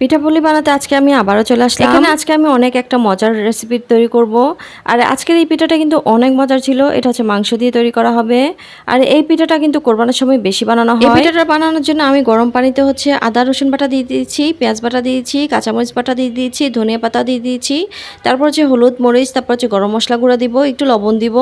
পিঠাপুলি বানাতে আজকে আমি আবারও চলে আসলাম। এখানে আজকে আমি অনেক একটা মজার রেসিপি তৈরি করব। আর আজকের এই পিঠাটা কিন্তু অনেক মজার ছিল। এটা হচ্ছে মাংস দিয়ে তৈরি করা হবে। আর এই পিঠাটা কিন্তু কোরবানোর সময় বেশি বানানো হয়। পিঠাটা বানানোর জন্য আমি গরম পানিতে হচ্ছে আদা রসুন বাটা দিয়ে দিয়েছি পেঁয়াজ বাটা দিয়েছি কাঁচামরিচ বাটা দিয়ে দিয়েছি ধনিয়া পাতা দিয়ে দিয়েছি। তারপর হচ্ছে হলুদ মরিচ তারপর হচ্ছে গরম মশলা গুঁড়া দিব একটু লবণ দিব।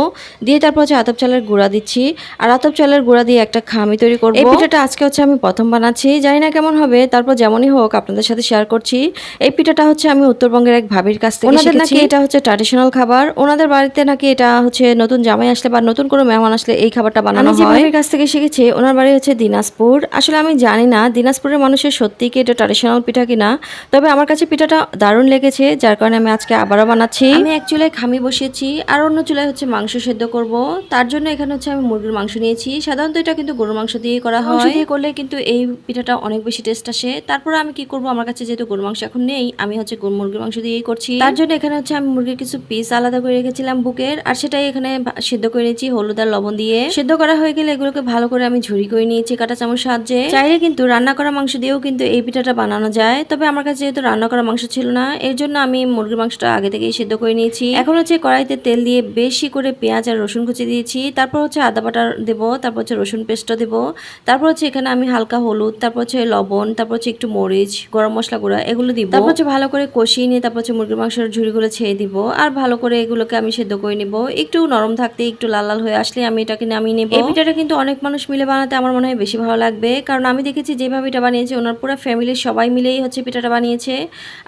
দিয়ে তারপর হচ্ছে আতপ চালের গুঁড়া দিচ্ছি। আর আতপ চালের গুঁড়া দিয়ে একটা খামি তৈরি করব। এই পিঠাটা আজকে হচ্ছে আমি প্রথম বানাচ্ছি। জানি না কেমন হবে। তারপর যেমনই হোক আপনাদের সাথে শেয়ার করছি। এই পিঠাটা হচ্ছে আমি উত্তরবঙ্গের এক ভাবির কাছ থেকে ওনাদের নাকি এটা হচ্ছে ট্র্যাডিশনাল খাবার? ওনাদের বাড়িতে নাকি এটা হচ্ছে নতুন জামাই আসলে বা নতুন কোনো মেহমান আসলে এই খাবারটা বানানো হয়? ভাবির কাছ থেকে শিখেছি ওনার বাড়ি হচ্ছে দিনাজপুর। আসলে আমি জানি না দিনাজপুরের মানুষের সত্যি কি এটা ট্র্যাডিশনাল পিঠা কিনা। তবে আমার কাছে পিঠাটা দারুণ লেগেছে যার কারণে আমি আজকে আবারও বানাচ্ছি। আমি এক চুলায় খামি বসিয়েছি আর অন্য চুলায় হচ্ছে মাংস সেদ্ধ করব। তার জন্য এখানে হচ্ছে আমি মুরগির মাংস নিয়েছি। সাধারণত এটা কিন্তু গরুর মাংস দিয়ে করা হয়। দিয়ে করলে কিন্তু এই পিঠাটা অনেক বেশি টেস্ট আসে। তারপরে আমি কি করব? আমার কাছে যেহেতু গরুর মাংস এখন নেই, আমি হচ্ছে মুরগির মাংস দিয়েই করছি। তার জন্য এখানে হচ্ছে আমি মুরগির কিছু পিস আলাদা করে রেখেছিলাম বুকের, আর সেটাই এখানে সিদ্ধ করে নিয়েছি হলুদ আর লবণ দিয়ে। সিদ্ধ করা হয়ে গেলে এগুলোকে ভালো করে আমি ঝুড়ি করে নিয়েছি কাটা চামচ সাহায্যে। চাইলে কিন্তু রান্না করা মাংস দিয়েও কিন্তু এই পিঠাটা বানানো যায়, তবে আমার কাছে যেহেতু রান্না করা মাংস ছিল না, এর জন্য আমি মুরগির মাংসটা আগে থেকেই সিদ্ধ করে নিয়েছি। এখন হচ্ছে কড়াইতে তেল দিয়ে বেশি করে পেঁয়াজ আর রসুন কুচি দিয়েছি, তারপর হচ্ছে আদা বাটা দেবো, তারপর হচ্ছে রসুন পেস্টও দেবো, তারপর হচ্ছে এখানে আমি হালকা হলুদ, তারপর হচ্ছে লবণ, তারপর হচ্ছে একটু মরিচ, গরম গুঁড়া এগুলো দিব। তারপর হচ্ছে ভালো করে কষিয়ে নিয়ে তারপর হচ্ছে মুরগির মাংসের ঝুড়িগুলো ছেড়ে দিব। আর ভালো করে এগুলোকে আমি সেদ্ধ করে নিব। একটু নরম থাকতে একটু লাল লাল হয়ে আসলে আমি এটাকে নামিয়ে নেব। এই পিঠাটা কিন্তু অনেক মানুষ মিলে বানাতে আমার মনে হয় বেশি ভালো লাগবে। কারণ আমি দেখেছি যেভাবে এটা বানিয়েছে ওনার পুরো ফ্যামিলির সবাই মিলেই হচ্ছে পিঠাটা বানিয়েছে।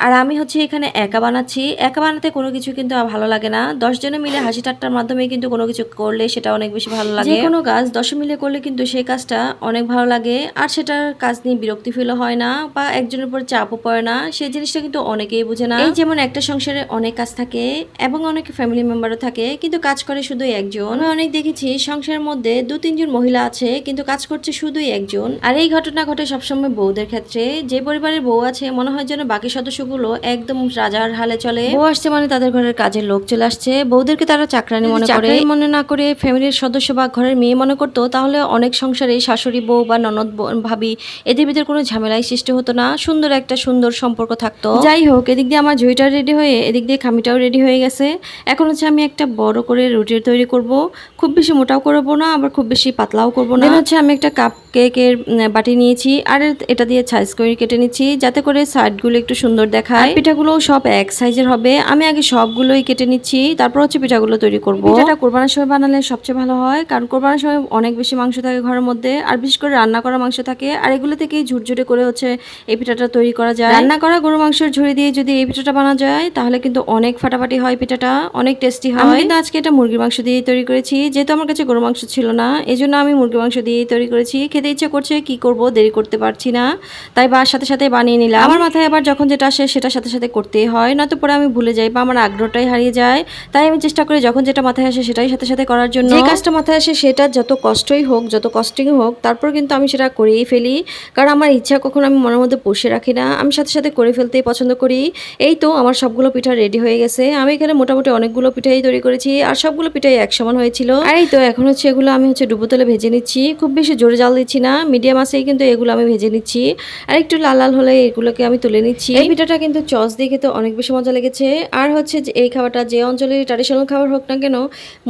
আর আমি হচ্ছে এখানে একা বানাচ্ছি। একা বানাতে কোনো কিছু কিন্তু ভালো লাগে না। দশ জনে মিলে হাসি ঠাট্টার মাধ্যমে কিন্তু কোনো কিছু করলে সেটা অনেক বেশি ভালো লাগে। যে কোনো কাজ দশ মিলে করলে কিন্তু সেই কাজটা অনেক ভালো লাগে। আর সেটার কাজ নিয়ে বিরক্তি ফিল হয় না। বা একজনের উপর চাপও পড়ে না সেই জিনিসটা কিন্তু অনেকেই বুঝে না। এই যেমন একটা সংসারে অনেক কাজ থাকে এবং অনেক ফ্যামিলি মেম্বারও থাকে কিন্তু কাজ করে শুধু একজন। আমি অনেক দেখেছি সংসারের মধ্যে দু তিনজন মহিলা আছে কিন্তু কাজ করছে শুধুই একজন। আর এই ঘটনা ঘটে সবসময় বউদের ক্ষেত্রে। যে পরিবারের বউ আছে মনে হয় যেন বাকি সদস্যগুলো একদম রাজার হালে চলে। বউ আসছে মানে তাদের ঘরের কাজের লোক চলে আসছে। বউদেরকে তারা চাকরানি মনে করে। মনে না করে ফ্যামিলির সদস্য বা ঘরের মেয়ে মনে করতো তাহলে অনেক সংসারে শাশুড়ি বউ বা ননদ ভাবি এদের ভিতরে কোনো ঝামেলাই সৃষ্টি হতো না। সুন্দর একটা সুন্দর সম্পর্ক থাকতো। যাই হোক এদিক দিয়ে আমার ঝুড়িটা রেডি হয়ে এদিক দিয়ে খামিটাও রেডি হয়ে গেছে। এখন হচ্ছে আমি একটা বড় করে রুটি তৈরি করব। খুব বেশি মোটাও করব না আবার খুব বেশি পাতলাও করব না। হচ্ছে আমি একটা কাপ কেকের বাটি নিয়েছি আর এটা দিয়ে সাইজ করে কেটে নিচ্ছি যাতে করে সাইডগুলো একটু সুন্দর দেখায়। পিঠাগুলো সব এক সাইজের হবে। আমি আগে সবগুলোই কেটে নিচ্ছি তারপর হচ্ছে পিঠাগুলো তৈরি করব। পিঠাটা কোরবানোর সময় বানালে সবচেয়ে ভালো হয় কারণ কোরবানোর সময় অনেক বেশি মাংস থাকে ঘরের মধ্যে আর বিশেষ করে রান্না করা মাংস থাকে। আর এগুলো থেকেই ঝুরঝুরে করে হচ্ছে এই পিঠাটা তৈরি করা যায়। রান্না করা গরু মাংসের ঝুড়ি দিয়ে যদি এই পিঠাটা বানা যায় তাহলে কিন্তু অনেক ফাটাফাটি হয় পিঠাটা অনেক টেস্টি হয়। আমি কিন্তু আজকে এটা মুরগির মাংস দিয়েই তৈরি করেছি যেহেতু আমার কাছে গরু মাংস ছিল না এই জন্য আমি মুরগির মাংস দিয়েই তৈরি করেছি। খেতে ইচ্ছে করছে কি করব দেরি করতে পারছি না। তাই বা সাথে সাথে বানিয়ে নিলাম। আমার মাথায় আবার যখন যেটা আসে সেটা সাথে সাথে করতেই হয় নয়তো পরে আমি ভুলে যাই বা আমার আগ্রহটাই হারিয়ে যায়। তাই আমি চেষ্টা করি যখন যেটা মাথায় আসে সেটাই সাথে সাথে করার জন্য। যে কাজটা মাথায় আসে সেটা যত কষ্টই হোক যত কষ্টিং হোক তারপর কিন্তু আমি সেটা করেই ফেলি। কারণ আমার ইচ্ছা কখনো আমি মনের মধ্যে পুষে রাখি না। আমি সাথে সাথে করে ফেলতেই পছন্দ করি। এই তো আমার সবগুলো পিঠা রেডি হয়ে গেছে। আমি এখানে মোটামুটি অনেকগুলো পিঠাই তৈরি করেছি আর সবগুলো পিঠাই এক সমান হয়েছিল। আর এই তো এখন হচ্ছে এগুলো আমি হচ্ছে ডুবো তেলে ভেজে নিচ্ছি। খুব বেশি জোরে জাল দিচ্ছি না মিডিয়াম আছেই কিন্তু এগুলো আমি ভেজে নিচ্ছি। আর একটু লাল লাল হলে এগুলোকে আমি তুলে নিচ্ছি। এই পিঠাটা কিন্তু চস দিয়ে খেতে অনেক বেশি মজা লেগেছে। আর হচ্ছে যে এই খাবারটা যে অঞ্চলের ট্র্যাডিশনাল খাবার হোক না কেন,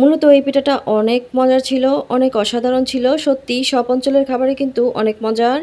মূলত এই পিঠাটা অনেক মজার ছিল, অনেক অসাধারণ ছিল। সত্যি সব অঞ্চলের খাবারই কিন্তু অনেক মজার।